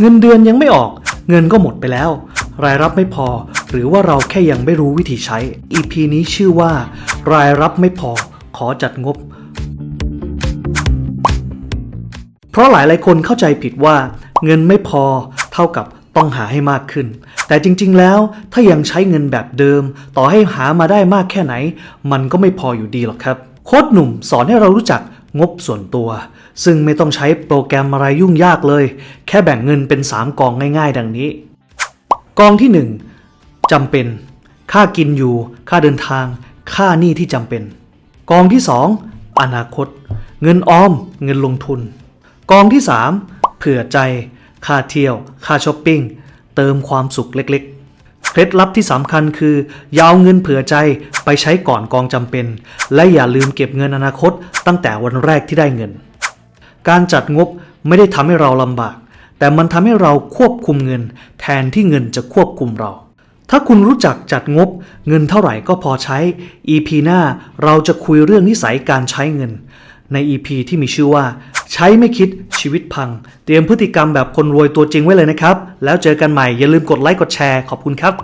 เงินเดือนยังไม่ออก เงินก็หมดไปแล้ว รายรับไม่พอ หรือว่าเราแค่ยังไม่รู้วิธีใช้ EP นี้ชื่อว่า รายรับไม่พอ ขอจัดงบ เพราะหลายหลายคนเข้าใจผิดว่า เงินไม่พอเท่ากับต้องหาให้มากขึ้น แต่จริง ๆ แล้วถ้ายังใช้เงินแบบเดิม ต่อให้หามาได้มากแค่ไหน มันก็ไม่พออยู่ดีหรอกครับ โค้ดหนุ่มสอนให้เรารู้จัก งบส่วนตัว ซึ่งไม่ต้องใช้โปรแกรมอะไรยุ่งยากเลย แค่แบ่งเงินเป็น 3 กองง่ายๆ ดังนี้ กองที่ 1จำเป็น ค่ากินอยู่ ค่าเดินทาง ค่าหนี้ที่จำเป็น กองที่ 2 อนาคต เงินออม เงินลงทุน กองที่ 3 เผื่อใจ ค่าเที่ยว ค่าช้อปปิ้ง เติมความสุขเล็กๆ เคล็ดลับที่สำคัญคือ ยาเอาเงินเผื่อใจไปใช้ก่อนกองจำเป็น และอย่าลืมเก็บเงินอนาคต ตั้งแต่วันแรกที่ได้เงิน การจัดงบไม่ได้ทำให้เราลำบาก แต่มันทำให้เราควบคุมเงิน แทนที่เงินจะควบคุมเรา ถ้าคุณรู้จักจัดงบ เงินเท่าไหร่ก็พอใช้ EP หน้าเราจะคุยเรื่องนิสัยการใช้เงิน ใน EP ที่มีชื่อว่า ใช้ไม่คิดชีวิตพัง เตรียมพฤติกรรมแบบคนรวยตัวจริงไว้เลยนะครับ แล้วเจอกันใหม่อย่าลืมกดไลค์กดแชร์ขอบคุณครับ